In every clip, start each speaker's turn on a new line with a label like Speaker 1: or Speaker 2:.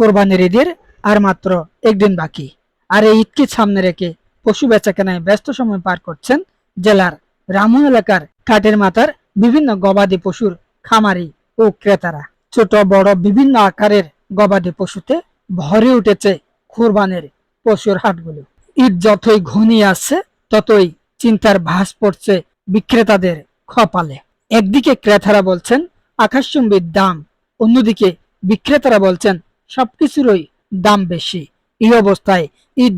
Speaker 1: কোরবানির ঈদের আর মাত্র একদিন বাকি। আর এই ঈদকে সামনে রেখে পশু বেচাকেনায় ব্যস্ত সময় পার করছেন জেলার রামু এলাকার কাঠের মাথার বিভিন্ন গবাদি পশুর খামারি ও ক্রেতারা। ছোট, বড়, বিভিন্ন আকারের গবাদি পশুতে ভরে উঠেছে কোরবানের পশুর হাটগুলো। ঈদ যতই ঘনিয়ে আসছে, ততই চিন্তার ভাস পড়ছে বিক্রেতাদের কপালে। একদিকে ক্রেতারা বলছেন, আকাশচুম্বীর দাম, অন্যদিকে বিক্রেতারা বলছেন সবকিছুরই দাম বেশি। এই অবস্থায় ঈদ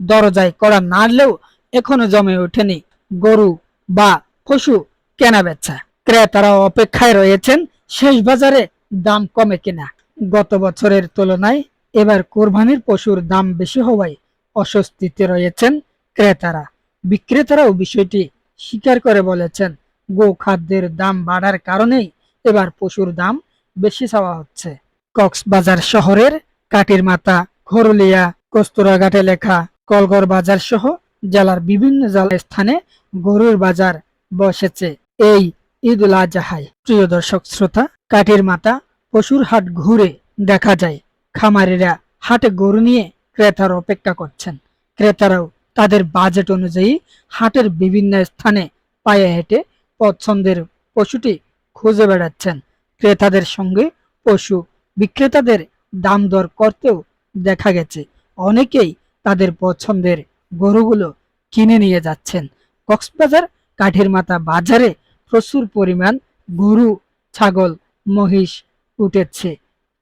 Speaker 1: দরজায় করা নাড়লেও এখনও জমে ওঠেনি গরু বা পশু কেনা বেচা ক্রেতারা অপেক্ষায় রয়েছেন, শেষ বাজারে দাম কমে কিনা। গত বছরের তুলনায় এবার কোরবানির পশুর দাম বেশি হওয়ায় অস্বস্তিতে রয়েছেন ক্রেতারা। বিক্রেতারাও বিষয়টি স্বীকার করে বলেছেন গো খাদ্যের দাম বাড়ার কারণেই এবার পশুর দাম বেশি চাওয়া হচ্ছে। কক্সবাজার শহরের কাটির মাথা খরলিয়া কস্তুরাঘাটে লেখা কলগর বাজার সহ জেলার বিভিন্ন জেলা স্থানে গরুর বাজার বসেছে এই ঈদ উল আজহায়। প্রিয় দর্শক শ্রোতা কাটির মাথা পশুর হাট ঘুরে দেখা যায়। খামারিরা হাটে গরু নিয়ে ক্রেতার অপেক্ষা করছেন। ক্রেতারাও তাদের বাজেট অনুযায়ী হাটের বিভিন্ন স্থানে পায়ে হেঁটে পছন্দের পশুটি খুঁজে বেড়াচ্ছেন। ক্রেতাদের সঙ্গে পশু বিক্রেতাদের দাম দর করতেও দেখা গেছে। অনেকেই তাদের পছন্দের গরুগুলো কিনে নিয়ে যাচ্ছেন। কক্সবাজার কাঠের মাথা বাজারে প্রচুর পরিমাণ গরু, ছাগল, মহিষ উঠেছে,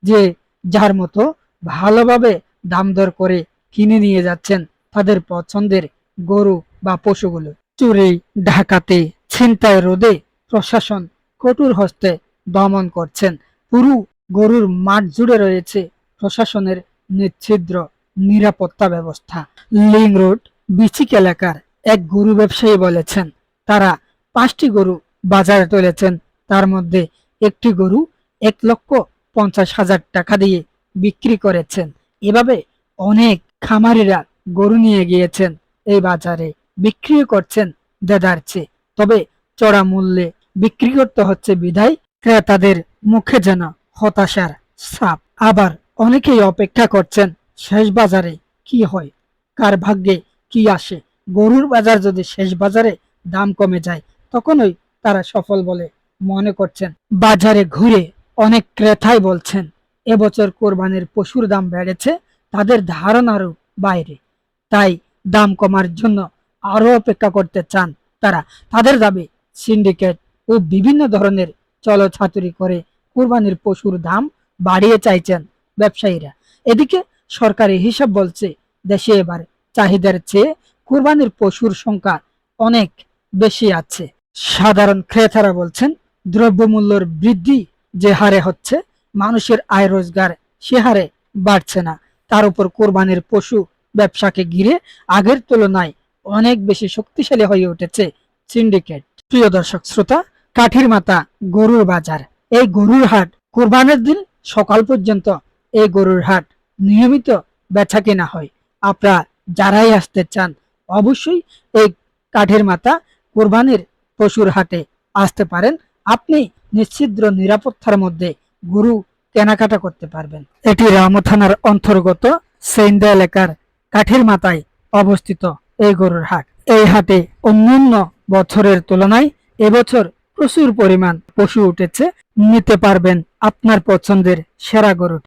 Speaker 1: যে যার মতো ভালোভাবে দাম দর করে কিনে নিয়ে যাচ্ছেন তাদের পছন্দের গরু বা পশুগুলো। চুরি ঢাকাতে ছিনতাই রোধে প্রশাসন কঠোর হস্তে দমন করছেন। পুরো গরুর মাঠ জুড়ে রয়েছে প্রশাসনের নিচ্ছিদ্র নিরাপত্তা ব্যবস্থা। লিং রোড, বিচিক এলাকার এক গরু ব্যবসায়ী বলেছেন, তারা পাঁচটি গরু বাজারে তুলেছেন। তার মধ্যে একটি গরু এক লক্ষ পঞ্চাশ হাজার টাকা দিয়ে বিক্রি করেছেন। এভাবে অনেক খামারিরা গরু নিয়ে গিয়েছেন। এই বাজারে বিক্রি করছেন দেদারছে তবে চড়া মূল্যে বিক্রি করতে হচ্ছে বিধায় ক্রেতাদের মুখে যেন হতাশার ছাপ। আবার অনেকেই অপেক্ষা করছেন, শেষ বাজারে কি হয়? কার ভাগ্যে কি আসে? গরুর বাজার যদি শেষ বাজারে দাম কমে যায়, তখনই তারা সফল বলে মনে করছেন। বাজারে ঘুরে অনেক ক্রেতাই বলছেন, এবছর কোরবানির পশুর দাম বেড়েছে, তাদের ধারণারও বাইরে। তাই দাম কমার জন্য আরও অপেক্ষা করতে চান তারা। তাদের দাবি, সিন্ডিকেট ও বিভিন্ন ধরনের চলছাতুরি করে কুরবানির পশুর দাম বাড়িয়ে চাইছেন ব্যবসায়ীরা। এদিকে সরকারি হিসাব বলছে, দেশে এবার চাহিদার চেয়ে কুরবানির পশুর সংখ্যা অনেক বেশি আছে। সাধারণ ক্রেতারা বলছেন, দ্রব্যমূল্যের বৃদ্ধি যে হারে হচ্ছে, মানুষের আয় রোজগার সে হারে বাড়ছে না। তার উপর কোরবানির পশু ব্যবসাকে ঘিরে আগের তুলনায় অনেক বেশি শক্তিশালী হয়ে উঠেছে সিন্ডিকেট। প্রিয় দর্শক, শ্রোতা, কাঠির মাথা গরুর বাজার। এই গরুর হাট কোরবানের দিন সকাল পর্যন্ত এই গরুর হাট নিয়মিত বেচা কেনা হয়। আপনারা যারাই আসতে চান, অবশ্যই এই কাঠের মাথা কোরবানির পশুর হাটে আসতে পারেন। আপনি নিশ্চিদ্র নিরাপত্তার মধ্যে গরু কেনাকাটা করতে পারবেন। এটি রামু থানার অন্তর্গত সেন্দা এলাকার কাঠের মাথায় অবস্থিত এই গরুর হাট। এই হাটে অন্যান্য বছরের তুলনায় এবছর প্রচুর পরিমাণ পশু উঠেছে নিতে পারবেন আপনার পছন্দের সেরা গরু